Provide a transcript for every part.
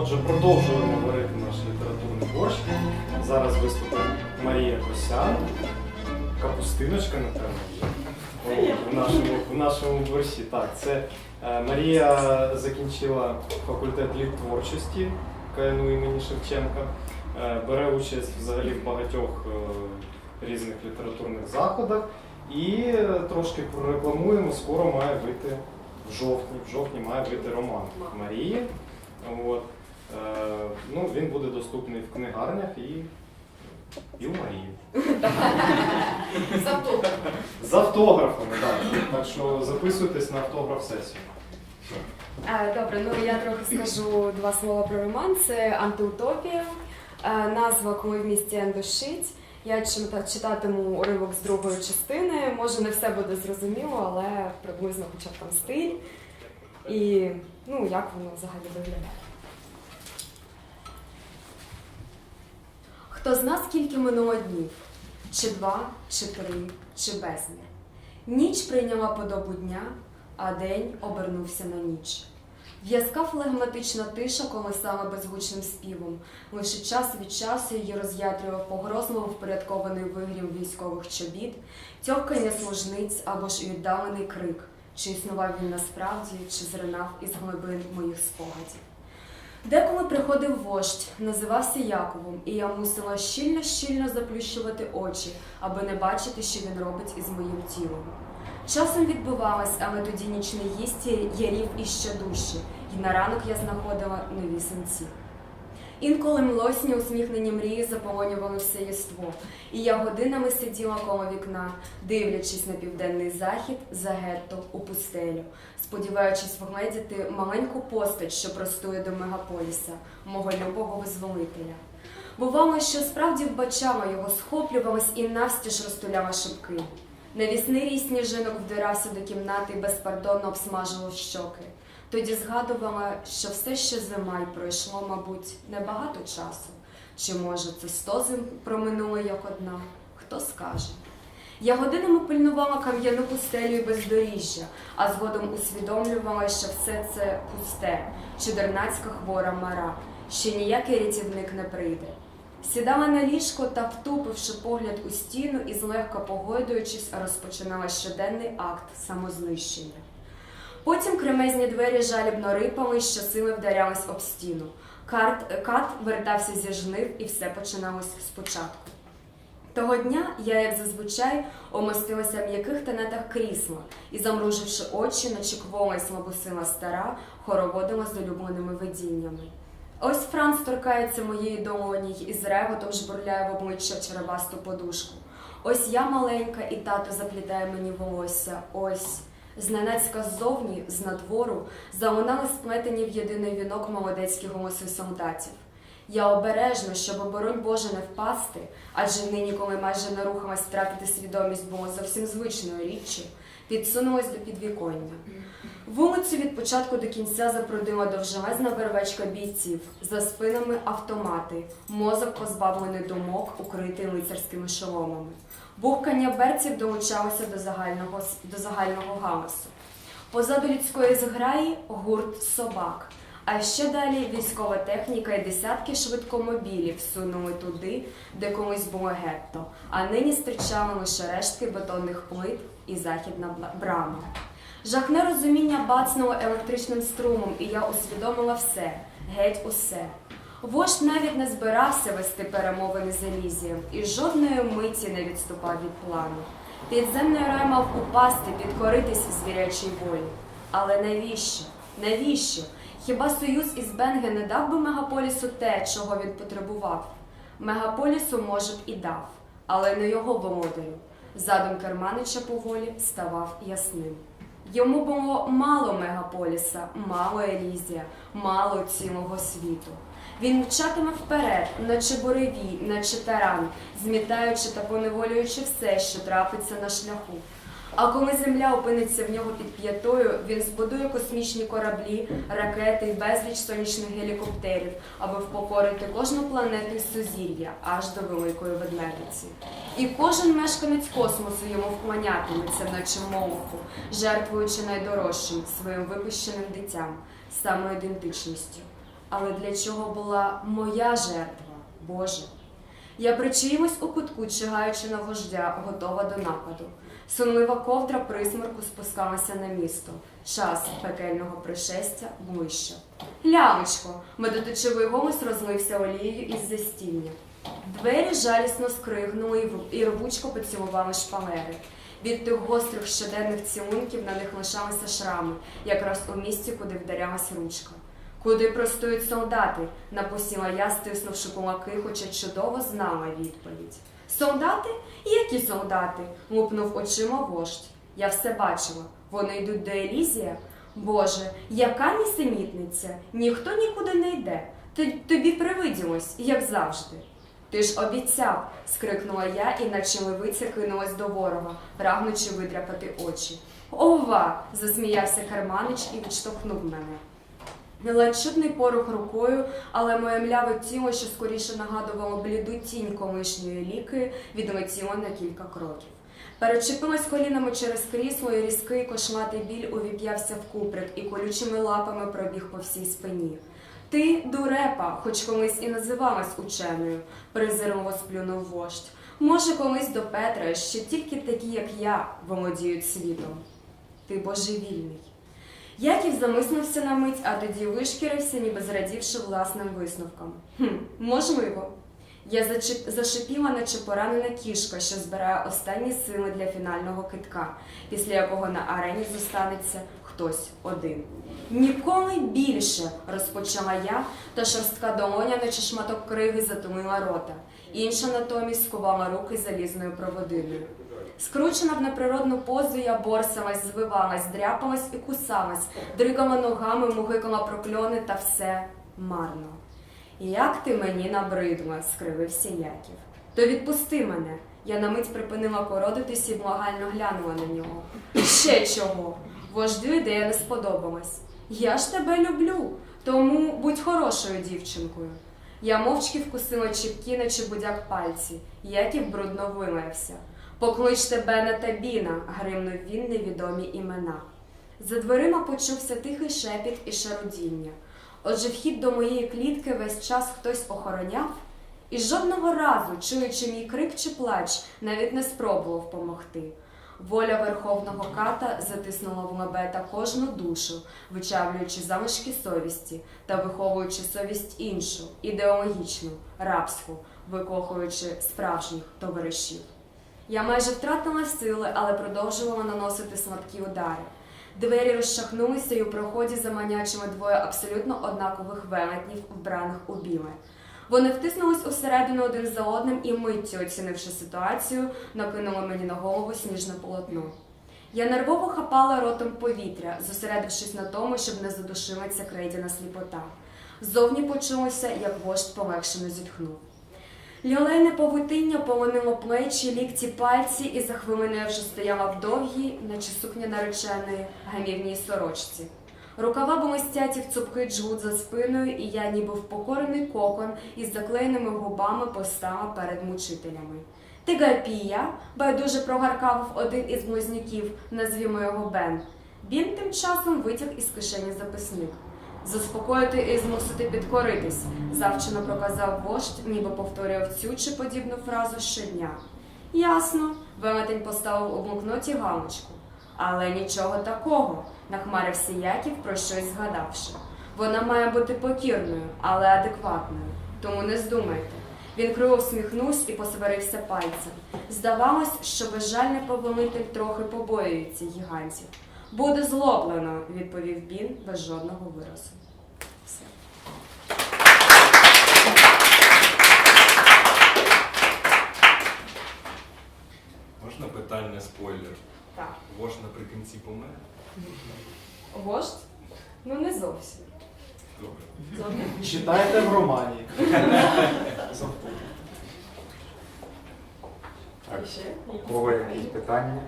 Отже, продовжуємо варити наш літературний борщ. Зараз виступить Марія Косян. Капустиночка, напевно, В нашому, в нашому борщі. Так, це е, Марія закінчила факультет літ творчості КНУ імені Шевченка. Е, бере участь взагалі в багатьох е, різних літературних заходах. І е, трошки прорекламуємо, скоро має вийти в жовтні. В жовтні має вийти роман Марії. От. Е, ну, він буде доступний в книгарнях і, і у Марії. З автографом. З автографами, так. Так що записуйтесь на автограф сесію. Е, Добре, ну я трохи скажу два слова про роман. Це антиутопія. Е, Назва Коли в місті Ендошить. Я читатиму уривок з другої частини. Може, не все буде зрозуміло, але приблизно хоча б там стиль і ну, як воно взагалі виглядає. Хто зна, скільки минуло днів? Чи два, чи три, чи безмір? Ніч прийняла подобу дня, а день обернувся на ніч. В'язка флегматична тиша колисала безгучним співом. Лише час від часу її роз'ятрював погрозливо впорядкований вигрів військових чобіт, тьохкання служниць або ж віддалений крик, чи існував він насправді, чи зринав із глибин моїх спогадів. Деколи приходив вождь, називався Яковом, і я мусила щільно-щільно заплющувати очі, аби не бачити, що він робить із моїм тілом. Часом відбувалась, але тоді нічний їсті ярів іще дужче, і на ранок я знаходила нові синці. Інколи млосні усміхнені мрії заполонювали все єство, і я годинами сиділа коло вікна, дивлячись на південний захід за гетто у пустелю, сподіваючись вгледіти маленьку постать, що простує до мегаполіса, мого любого визволителя. Бувало, що справді вбачала його, схоплювалась і навстіж розтуляла шибки. Навісний рій сніжинок вдирався до кімнати і безпардонно обсмажував щоки. Тоді згадувала, що все ще зима й пройшло, мабуть, небагато часу. Чи може це сто зим проминуло як одна? Хто скаже? Я годинами пильнувала кам'яну пустелю і бездоріжжя, а згодом усвідомлювала, що все це пусте, чудернацька хвора мара, що ніякий рятівник не прийде. Сідала на ліжко та, втупивши погляд у стіну і злегка погойдуючись, розпочинала щоденний акт самознищення. Потім кремезні двері жалібно рипали, що сили вдарялись об стіну. Карт, кат вертався зі жнив, і все починалось спочатку. Того дня я, як зазвичай, омостилася в м'яких тенетах крісла і, замруживши очі, наче квола й слабосила стара, хороводила з улюбленими видіннями. Ось Франц торкається моєї долоні і з реготом жбурляє в обличчя черевасту подушку. Ось я маленька, і тато заплітає мені волосся. Ось. Зненацька ззовні, з надвору, залунали сплетені в єдиний вінок молодецькі голоси солдатів. Я обережно, щоб, оборонь Боже, не впасти, адже нині, коли майже не рухалась втратити свідомість було зовсім звичною річчю, підсунулась до підвіконня. Вулицю від початку до кінця запрудила довжелезна вервечка бійців, за спинами автомати, мозок позбавлений думок, укритий лицарськими шоломами. Бухкання берців долучалося до загального, до загального галасу. Позаду людської зграї гурт собак. А ще далі військова техніка і десятки швидкомобілів сунули туди, де колись було гетто, а нині стирчали лише рештки бетонних плит і західна брама. Жахне розуміння бацнуло електричним струмом, і я усвідомила все, геть усе. Вождь навіть не збирався вести перемовини з Елізієм і жодної миті не відступав від плану. Підземний рай мав упасти, підкоритися звірячій волі. Але навіщо? Навіщо? Хіба союз із Бенге не дав би мегаполісу те, чого він потребував? Мегаполісу, може б, і дав, але не його володарю. Задум Керманича поволі ставав ясним. Йому було мало мегаполіса, мало Елізія, мало цілого світу. Він мчатиме вперед, наче буревій, наче таран, змітаючи та поневолюючи все, що трапиться на шляху. А коли земля опиниться в нього під п'ятою, він збудує космічні кораблі, ракети й безліч сонячних гелікоптерів, аби впокорити кожну планету із сузір'я аж до великої ведмедиці. І кожен мешканець космосу йому вклонятиметься, наче молоху, жертвуючи найдорожчим своїм випущеним дитям, самоідентичністю. Але для чого була моя жертва, Боже? Я причаїлась у кутку, чигаючи на вождя, готова до нападу. Сонлива ковдра присмерку спускалася на місто. Час пекельного пришестя ближче. Лямочко, медоточивий голос розлився олією із застіння. Двері жалісно скригнули і рвучко поцілували шпалери. Від тих гострих щоденних цілунків на них лишалися шрами, якраз у місці, куди вдарялась ручка. Куди простують солдати? напосіла я, стиснувши кулаки, хоча чудово знала відповідь. Солдати? Які солдати? лупнув очима вождь. Я все бачила. Вони йдуть до Елізія. Боже, яка нісенітниця! Ніхто нікуди не йде. Тобі привиділось, як завжди. Ти ж обіцяв, скрикнула я, і наче левиця кинулась до ворога, прагнучи видряпати очі. Ова! засміявся Карманич і відштовхнув мене. Ледь чутний порух рукою, але моє мляве тіло, що скоріше нагадувало бліду тінь колишньої ліки, відлетіло на кілька кроків. Перечепилась колінами через крісло, і різкий кошматий біль увіп'явся в куприк і колючими лапами пробіг по всій спині. Ти, дурепа, хоч колись і називалась ученою, презирливо сплюнув вождь. Може, колись до Петра, що тільки такі, як я, володіють світом. Ти божевільний. Яків замислився на мить, а тоді вишкірився, ніби зрадівши власним висновком. Хм, можливо. Я зачеп... зашипіла, наче поранена кішка, що збирає останні сили для фінального китка, після якого на арені зостанеться хтось один. Ніколи більше, розпочала я, та шорстка долоня, наче шматок криги, затулила рота. Інша натомість скувала руки залізною проводиною. Скручена в неприродну позу, я борсалась, звивалась, дряпалась і кусалась, дригала ногами, мугикала прокльони та все марно. Як ти мені набридла, скривився Яків. То відпусти мене. Я на мить припинила кородитись і благально глянула на нього. Ще чого? Вождю ідея не сподобалась. Я ж тебе люблю, тому будь хорошою дівчинкою. Я мовчки вкусила чіпкі, наче будяк пальці. Яків брудно вимаявся. Покличте Бена та Біна, гримнув він невідомі імена. За дверима почувся тихий шепіт і шарудіння. Отже, вхід до моєї клітки весь час хтось охороняв, і жодного разу, чуючи мій крик чи плач, навіть не спробував помогти. Воля верховного ката затиснула в лабета кожну душу, вичавлюючи залишки совісті та виховуючи совість іншу, ідеологічну, рабську, викохуючи справжніх товаришів. Я майже втратила сили, але продовжувала наносити слабкі удари. Двері розчахнулися, і у проході заманячили двоє абсолютно однакових велетнів, вбраних у біле. Вони втиснулись усередину один за одним і миттю, оцінивши ситуацію, накинули мені на голову сніжне полотно. Я нервово хапала ротом повітря, зосередившись на тому, щоб не задушила ця крейдяна сліпота. Зовні почулося, як вождь полегшено зітхнув. Лілейне павутиння полонило плечі, лікті, пальці, і за хвилину я вже стояла в довгій, наче сукня нареченої, гамівній сорочці. Рукава були стяті в цупкий джгут за спиною, і я, ніби впокорений кокон, із заклеєними губами постала перед мучителями. Ти гапія, байдуже прогаркав один із близнюків, назвімо його Бен. Він тим часом витяг із кишені записник. Заспокоїти і змусити підкоритись, завчено проказав вождь, ніби повторював цю чи подібну фразу щодня. Ясно, велетень поставив у блокноті галочку. Але нічого такого, нахмарився Яків, про щось згадавши. Вона має бути покірною, але адекватною. Тому не здумайте. Він криво всміхнувся і посварився пальцем. Здавалось, що безжальний повелитель трохи побоюється гігантів. Буде злоблено, відповів він без жодного виразу. Все. Можна питання спойлер? Так. Вож наприкінці помер? Вождь? Ну не зовсім. Добре. Читайте в романі. Так, у кого якісь питання?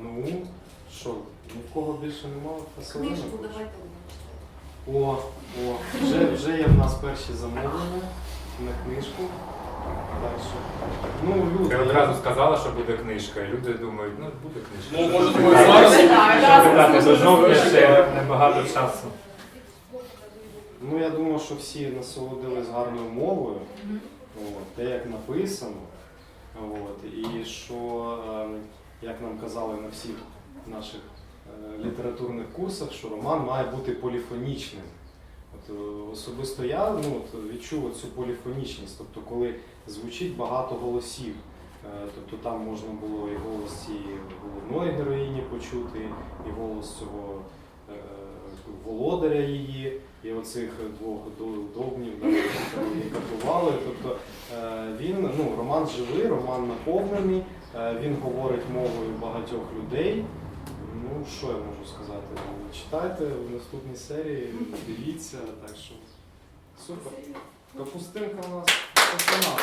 Ну, що, ні в кого більше немає фасолини? Книжку давайте. О, о, вже, вже є в нас перші замовлення на книжку. Так ну, люди. Ти одразу сказала, що буде книжка, і люди думають, ну буде книжка. Ну, може, Що зараз. Питати, бо знову ще небагато часу. Ну, я думаю, що всі насолодились гарною мовою, от, те, як написано. От, і що, ем, як нам казали на всіх наших е, літературних курсах, що роман має бути поліфонічним. От, е, особисто я ну, от, відчув цю поліфонічність, тобто коли звучить багато голосів. Е, Тобто там можна було і голос цієї головної героїні почути, і голос цього е, володаря її, і оцих двох до- довгнів, які катували. Тобто е, він, ну, роман живий, роман наповнений, він говорить мовою багатьох людей. Ну, що я можу сказати? Читайте в наступній серії, дивіться, так що супер. Капустинка у нас починала.